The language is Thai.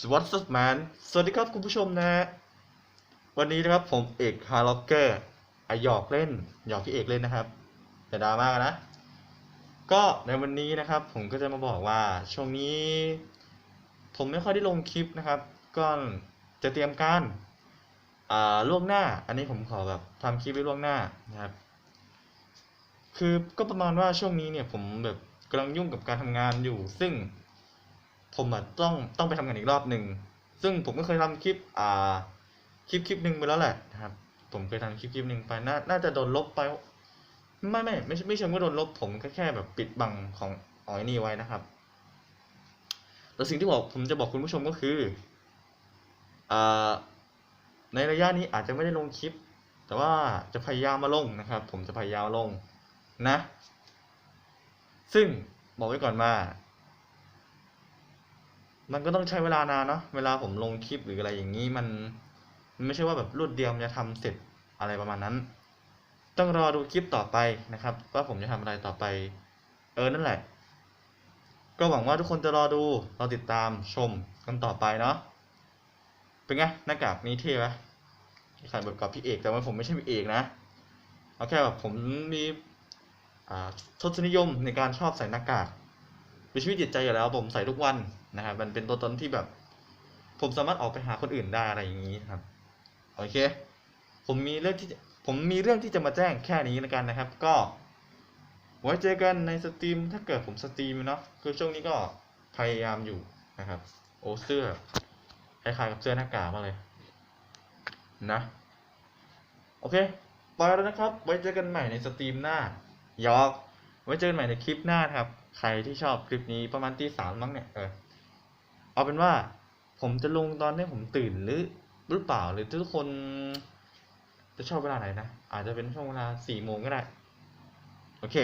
สวัสดีแมนสวัสดีครับคุณผู้ชมนะ วันนี้นะครับผมเอกฮาร์ล็อกเกอร์ไอหยอกเล่น หยอกพี่เอกเล่นนะครับแต่ดราม่ากันนะ ก็ในวันนี้นะครับ ผมก็จะมาบอกว่าช่วงนี้ ผมไม่ค่อยได้ลงคลิปนะครับ ก็จะเตรียมการอ่าล่วงหน้า อันนี้ผมขอแบบทำคลิปไว้ล่วงหน้านะครับ คือก็ประมาณว่าช่วงนี้เนี่ยผมแบบกำลังยุ่งกับการทำงานอยู่ ซึ่ง ผมอะต้องต้องไปทำงานอีกรอบหนึ่งซึ่งผมก็เคยทำคลิปอ่าคลิปคลิปหนึ่งไปแล้วแหละนะครับ ผมเคยทำคลิปคลิปหนึ่งไปน่าน่าจะโดนลบไป ไม่ไม่ไม่ใช่ไม่เชิงว่าโดนลบ ผมแค่แค่แบบปิดบังของอ๋อยนี่ไว้นะครับแต่สิ่งที่บอกผมจะบอกคุณผู้ชมก็คืออ่าในระยะนี้อาจจะไม่ได้ลงคลิป แต่ว่าจะพยายามมาลงนะครับ ผมจะพยายามลงนะ ซึ่งบอกไว้ก่อนว่า มันก็ต้องใช้เวลานานเนาะเวลาผมลงคลิปหรืออะไรอย่างนี้มันไม่ใช่ว่าแบบรวดเดียวมันจะทำเสร็จอะไรประมาณนั้น ต้องรอดูคลิปต่อไปนะครับ ว่าผมจะทำอะไรต่อไป เออนั่นแหละ ก็หวังว่าทุกคนจะรอดูรอติดตามชมกันต่อไปเนาะเป็นไงหน้ากากนี้เท่ไหมขายแบบกับพี่เอกแต่ว่าผมไม่ใช่พี่เอกนะเอาแค่แบบผมมีทศนิยมในการชอบใส่หน้ากาก เป็นชีวิตจิตใจอยู่แล้วผมใส่ทุกวันนะครับมันเป็นตัวตนที่แบบ ผมสามารถออกไปหาคนอื่นได้อะไรอย่างนี้ครับโอเค ผมมีเรื่องที่ผมมีเรื่องที่จะมาแจ้งแค่นี้แล้วกันนะครับ ก็ไว้เจอกันในสตรีมถ้าเกิดผมสตรีมเนาะคือช่วงนี้ก็พยายามอยู่นะครับ โอ้เสื้อคล้ายๆกับเสื้อหน้ากากมาเลย นะโอเคไปแล้วนะครับ ไว้เจอกันใหม่ในสตรีมหน้ายอกไว้เจอกันใหม่ในคลิปหน้านครับ ใครที่ชอบคลิปนี้ประมาณตีสามมั้งเนี่ยเออเอาเป็นว่าผมจะลงตอนที่ผมตื่นหรือหรือเปล่าหรือทุกคน จะชอบเวลาไหนนะ อาจจะเป็นช่วงเวลาสี่โมงก็ได้ โอเค